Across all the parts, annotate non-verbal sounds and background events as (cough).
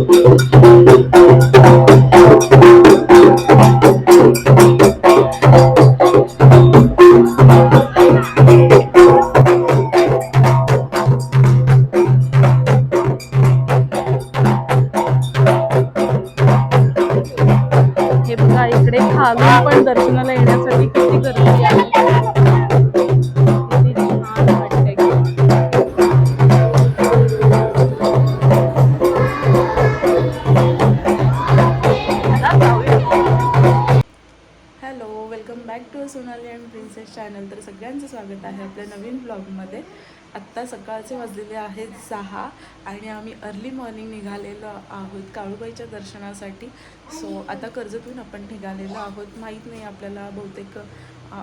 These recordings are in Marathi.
हे सगळ्यांचं स्वागत आहे आपल्या नवीन ब्लॉगमध्ये. आत्ता सकाळचे वाजलेले आहेत सहा आणि आम्ही अर्ली मॉर्निंग निघालेलो आहोत काळूबाईच्या दर्शनासाठी. सो आता कर्जतून आपण निघालेलो आहोत. माहीत नाही आपल्याला बहुतेक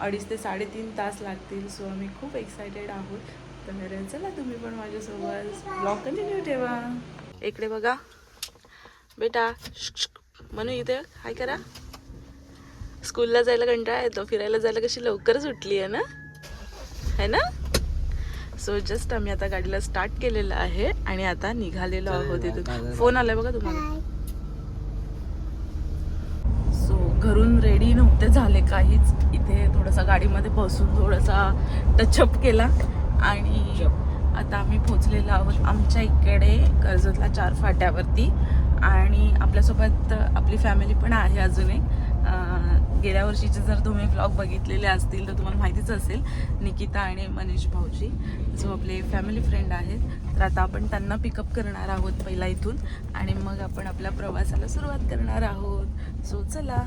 अडीच ते साडेतीन तास लागतील. सो आम्ही खूप एक्सायटेड आहोत. तर चला तुम्ही पण माझ्यासोबत ब्लॉग कंटिन्यू ठेवा. इकडे बघा. बेटा म्हणू इथे हाय करा. स्कूलला जायला कंटाळा येतो. फिरायला जायला कशी लवकरच सुटली आहे ना? है ना? सो जस्ट आम्ही आता गाडीला स्टार्ट केलेलं आहे आणि आता निघालेलो आहोत इथून. फोन आलाय बघा तुम्हाला. सो घरून रेडी नव्हते झाले काहीच. इथे थोडासा गाडीमध्ये बसून थोडासा टचअप केला. आणि आता आम्ही पोचलेलो आहोत आमच्या इकडे कर्जतला चार फाट्यावरती. आणि आपल्यासोबत आपली फॅमिली पण आहे अजून एक. गेल्या वर्षीचे जर तुम्ही ब्लॉग बघितलेले असतील तर तुम्हाला माहितीच असेल निकिता आणि मनीष भाऊजी जो आपले फॅमिली फ्रेंड आहेत. तर आता आपण त्यांना पिकअप करणार आहोत पहिला इथून. आणि मग आपण आपल्या प्रवासाला सुरुवात करणार आहोत. सो चला.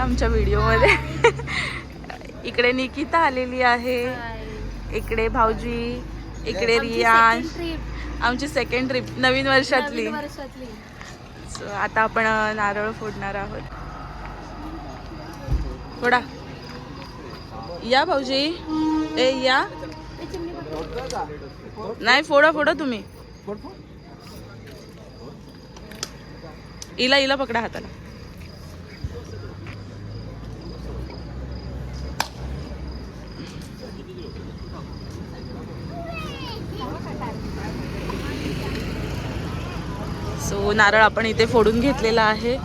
आमच्या व्हिडिओमध्ये. इकडे निकिता आलेली आहे. इकडे भाऊजी. इकडे रियान आमची सेकंड ट्रिप नवीन वर्षातली. वर्षातली. सो आता आपण नारळ फोडणार आहोत. फोडा. या भाऊजी. ए या. नाही फोडा फोडा तुम्ही. इला इला पकडा हाताला. सो नारळ आपण इथे फोडून घेतलेला आहे.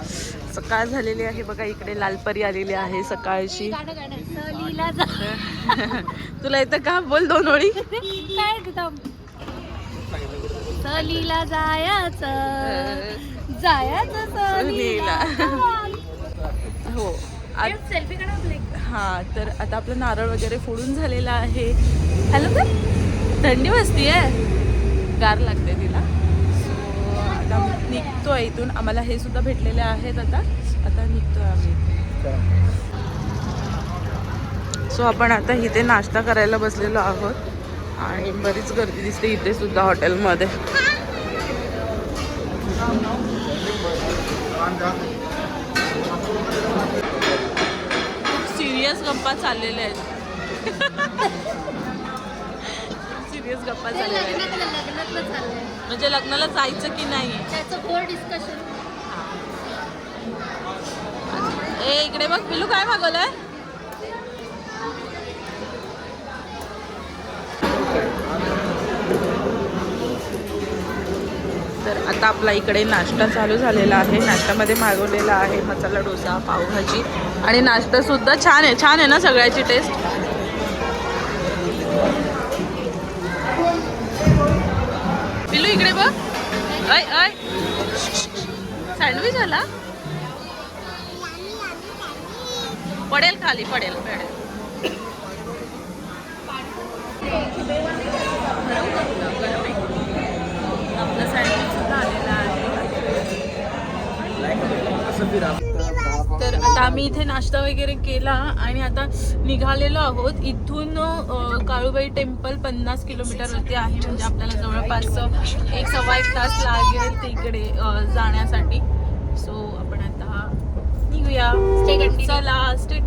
सकाळ झालेली आहे बघा इकडे लालपरी आलेली आहे सकाळची. (laughs) तुला येतं का? बोल दोन ओळी. सहलीला जायचं जायचं सहलीला. हो सेल्फी हा तर आता आपलं नारळ वगैरे फोडून झालेला आहे. हॅलो थंडी वाजती आहे गार लागते निघतो आहे निघतोय इथून. आम्हाला हे सुद्धा भेटलेले आहेत आता. आता निघतोय आम्ही सो आपण आता इथे नाश्ता करायला बसलेलो आहोत. आणि बरीच गर्दी दिसते इथे सुद्धा हॉटेलमध्ये. सिरियस गप्पा चाललेल्या आहेत. (laughs) सिरियस गप्पा आहेत. लग्नातलं लग्नातलं चाललंय म्हणजे लग्नाला जायचं की नाही? त्याचं गोड डिस्कशन ए इकडे बघ पिलू काय मागवलंय? तर आता आपला इकडे नाश्ता चालू झालेला आहे. नाश्त्यामध्ये मागवलेला आहे मसाला डोसा पावभाजी. आणि नाश्ता सुद्धा छान आहे छान आहे ना सगळ्याची टेस्ट पिलू इकडे बघ. अय अय सँडविच आला पडेल खाली पडेल पडेल. आपलं सँडविच सुद्धा आलेलं आहे. आता आम्ही इथे नाश्ता वगैरे केला आणि आता निघालेलो आहोत इथून काळूबाई टेम्पल पन्नास किलोमीटरवरती आहे म्हणजे आपल्याला जवळपास एक सव्वा एक तास लागेल तिकडे जाण्यासाठी सो आपण आता निघूया Stay continued. चला स्टे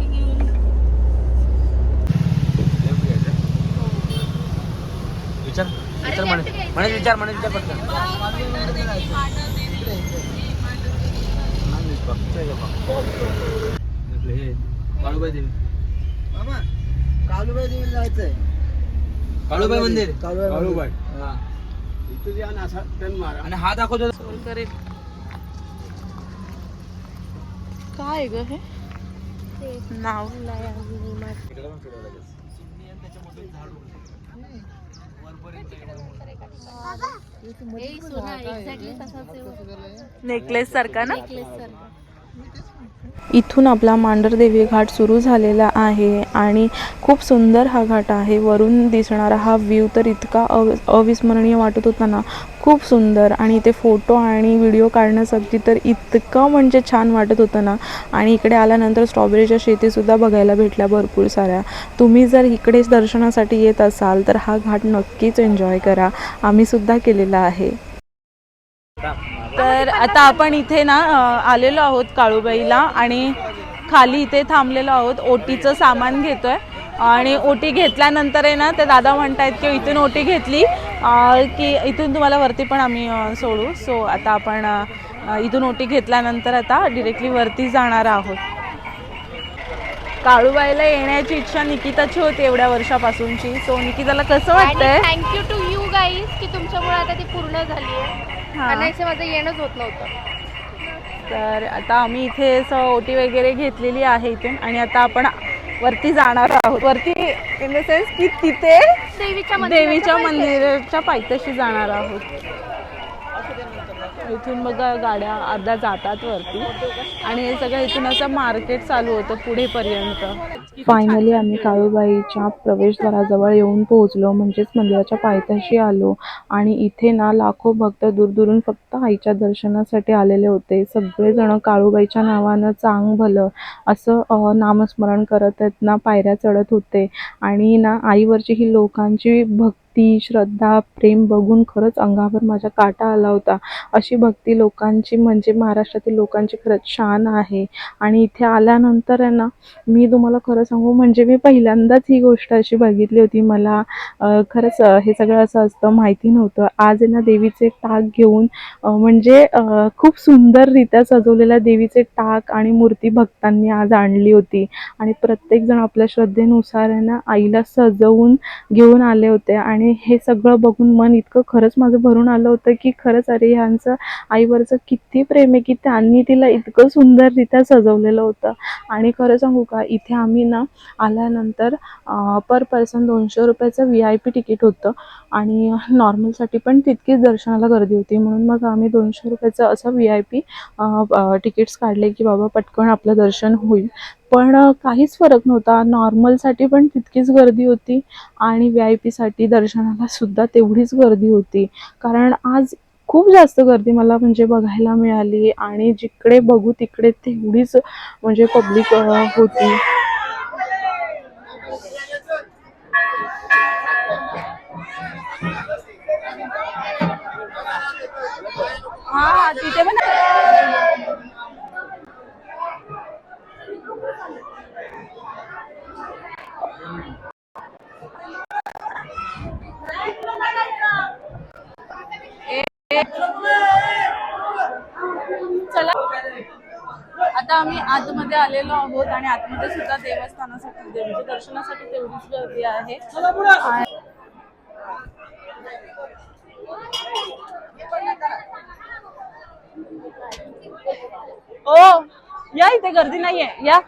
विचार विचार म्हणे म्हणे विचार म्हणे विचार पटकन काळूबाई देवी. मामा देवीला जायचंय. काळूबाई मंदिर. काळूबाई हा. इथं जे आणि असा टर्न मारा. आणि हा दाखवतो. सोल करेल काय ग हे? नाव? एक्झॅक्टली तसाच नेकलेस सारखा ना? नेकलेस सारखा? इथून आपला मांढरदेवी घाट सुरू झालेला आहे आणि खूप सुंदर हा घाट आहे. वरून दिसणारा हा व्ह्यू तर इतका अव अविस्मरणीय वाटत होता ना. खूप सुंदर आणि इथे फोटो आणि व्हिडिओ काढण्यासाठी तर इतकं म्हणजे छान वाटत होतं ना. आणि इकडे आल्यानंतर स्ट्रॉबेरीच्या शेतीसुद्धा बघायला भेटल्या भरपूर साऱ्या. तुम्ही जर इकडेच दर्शनासाठी येत असाल तर हा घाट नक्कीच एन्जॉय करा. आम्हीसुद्धा केलेला आहे. तर आता आपण इथे ना आलेलो आहोत काळूबाईला आणि खाली इथे थांबलेलो आहोत. ओटीचं सामान घेतोय. आणि ओटी घेतल्यानंतर आहे ना ते दादा म्हणतायत की इथून ओटी घेतली की इथून तुम्हाला वरती पण आम्ही सोडू. सो आता आपण इथून ओटी घेतल्यानंतर आता डिरेक्टली वरती जाणार आहोत. काळूबाईला येण्याची इच्छा निकिताची होती एवढ्या वर्षापासूनची. सो निकिताला कसं वाटतंय? थँक्यू टू यू गाईज की तुमच्यामुळे आता ती पूर्ण झाली आहे. अनायचं माझं येणंच होत नव्हतं. तर आता आम्ही इथे असं ओटी वगैरे घेतलेली आहे इथून आणि आता आपण वरती जाणार आहोत. वरती इन द सेन्स की तिथे देवीच्या देवीच्या. मंदिराच्या पायथ्याशी जाणार आहोत. इथून बघा गाड्या अर्ध्या जातात वरती. आणि हे सगळं इथून असं मार्केट चालू होतं पुढेपर्यंत. फायनली आम्ही काळूबाईच्या प्रवेशद्वाराजवळ येऊन पोहोचलो. म्हणजेच मंदिराच्या पायथ्याशी आलो. आणि इथे ना लाखो भक्त दूरदूरून फक्त आईच्या दर्शनासाठी आलेले होते. सगळेजण काळूबाईच्या नावानं चांग भलं असं नामस्मरण करत आहेत ना पायऱ्या चढत होते. आणि ना आईवरची ही लोकांची भक्ती श्रद्धा प्रेम बघून खरंच अंगावर माझ्या काटा आला होता. अशी भक्ती लोकांची म्हणजे महाराष्ट्रातील लोकांची खरंच शान आहे. आणि इथे आल्यानंतर आहे ना मी तुम्हाला खरं सांगू म्हणजे मी पहिल्यांदाच ही गोष्ट अशी बघितली होती. मला खरंच हे सगळं असं असतं माहिती नव्हतं. आज आहे ना देवीचे टाक घेऊन म्हणजे खूप सुंदररित्या सजवलेल्या देवीचे टाक आणि मूर्ती भक्तांनी आज आणली होती. आणि प्रत्येकजण आपल्या श्रद्धेनुसार आहे ना आईला सजवून घेऊन आले होते. आणि आणि हे सगळं बघून मन इतकं खरंच माझं भरून आलं होतं की खरंच अरे ह्यांचं आईवरचं किती प्रेम आहे की त्यांनी तिला इतकं सुंदररित्या सजवलेलं होतं. आणि खरं सांगू का इथे आम्ही ना आल्यानंतर पर पर्सन दोनशे रुपयाचं व्ही आय पी तिकीट होतं. आणि नॉर्मलसाठी पण तितकीच दर्शनाला गर्दी होती. म्हणून मग आम्ही दोनशे रुपयाचं असं व्ही आय पी तिकीट्स काढले की बाबा पटकन आपलं दर्शन होईल. पण काहीच फरक नव्हता. नॉर्मलसाठी पण तितकीच गर्दी होती आणि व्ही आय पीसाठी दर्शनाला सुद्धा तेवढीच गर्दी होती. कारण आज खूप जास्त गर्दी मला म्हणजे बघायला मिळाली आणि जिकडे बघू तिकडे तेवढीच म्हणजे पब्लिक होती. हा तिथे पण चला आता आम्ही आतमध्ये आलेलो आहोत आणि आतमध्ये सुद्धा देवस्थानासाठी देवीच्या दर्शनासाठी तेवढीच गर्दी आहे. ओ या इथे गर्दी नाहीये या.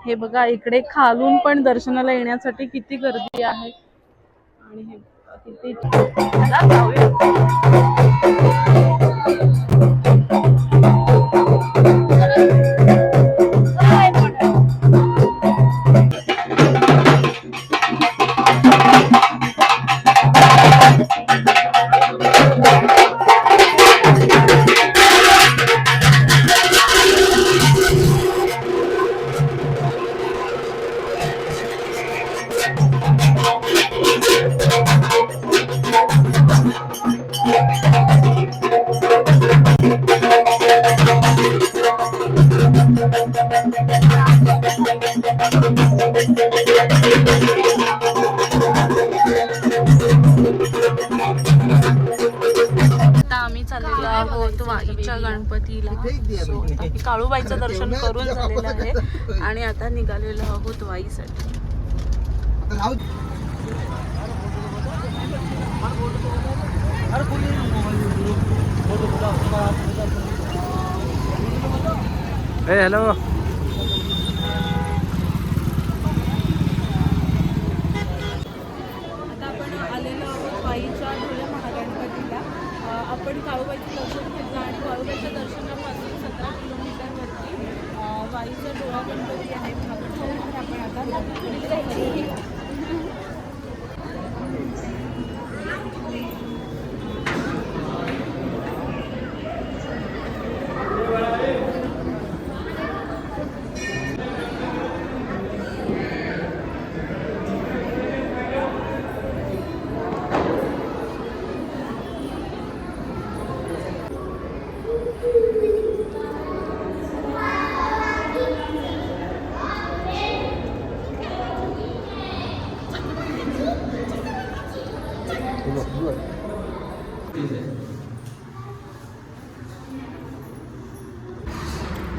हे बघा इकडे खालून पण दर्शनाला येण्यासाठी किती गर्दी आहे. आणि हे बघा किती चला जाऊया. काळूबाईचं दर्शन करून झालेलं आहे आणि आता निघालेलो आहोत वाईसाठी. ए हॅलो आता आपण आलेलो आहोत वाईच्या ढोले महागणपतीला. आपण काळूबाईचं दर्शन घेतलं आणि काळूबाईच्या दर्शनापासून सतरा किलोमीटरवरती अ, वाईचा डोळा गणपती आहे महागणपती तर आपण आता पुढील दर्शन घेऊ.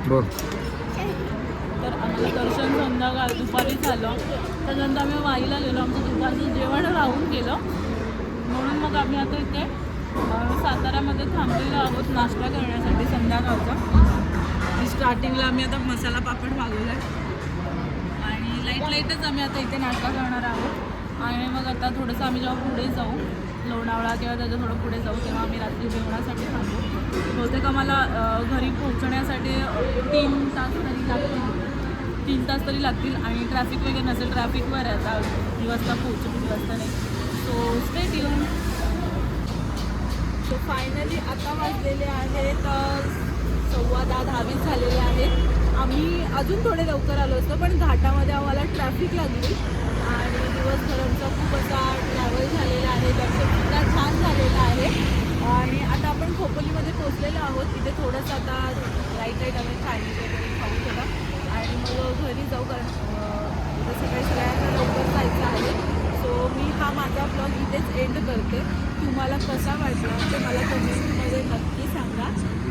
बोल तर आम्हाला दर्शन संध्याकाळ दुपारी झालं. त्याच्यानंतर आम्ही वाईला गेलो आमचं दुपारचं जेवण राहून गेलं. म्हणून मग आम्ही आता इथे साताऱ्यामध्ये थांबलेलो आहोत नाश्ता करण्यासाठी संध्याकाळचा. स्टार्टिंगला आम्ही आता मसाला पापड मागवला आहे आणि लाइट लाईटच आम्ही आता इथे नाश्ता करणार आहोत. आणि मग आता थोडंसं आम्ही जेव्हा पुढे जाऊ लोणावळा किंवा त्याच्या थोडं पुढे जाऊ तेव्हा आम्ही रात्री जेवणासाठी थांबू. बहुतेक आम्हाला घरी पोहोचण्यासाठी तीन तास तरी लागतील. तीन तास तरी लागतील आणि ट्रॅफिक वगैरे नसेल ट्रॅफिकवर आहे आता. किती वाजता पोहोचू किती वाजता नाही. सो स्टेट येऊन सो फायनली आता वाजलेले आहेत सव्वा दहा दहावीस झालेले आहेत. आम्ही अजून थोडे लवकर आलो असतो पण घाटामध्ये आम्हाला ट्रॅफिक लागली. आणि दिवसभर आमचा खूप असा ट्रॅव्हल झालेला आहे दर्शनसुद्धा छान झालेलं आहे. आणि आता आपण खोपोलीमध्ये पोहोचलेलो आहोत. तिथे थोडंसं आता राईट राईट आम्ही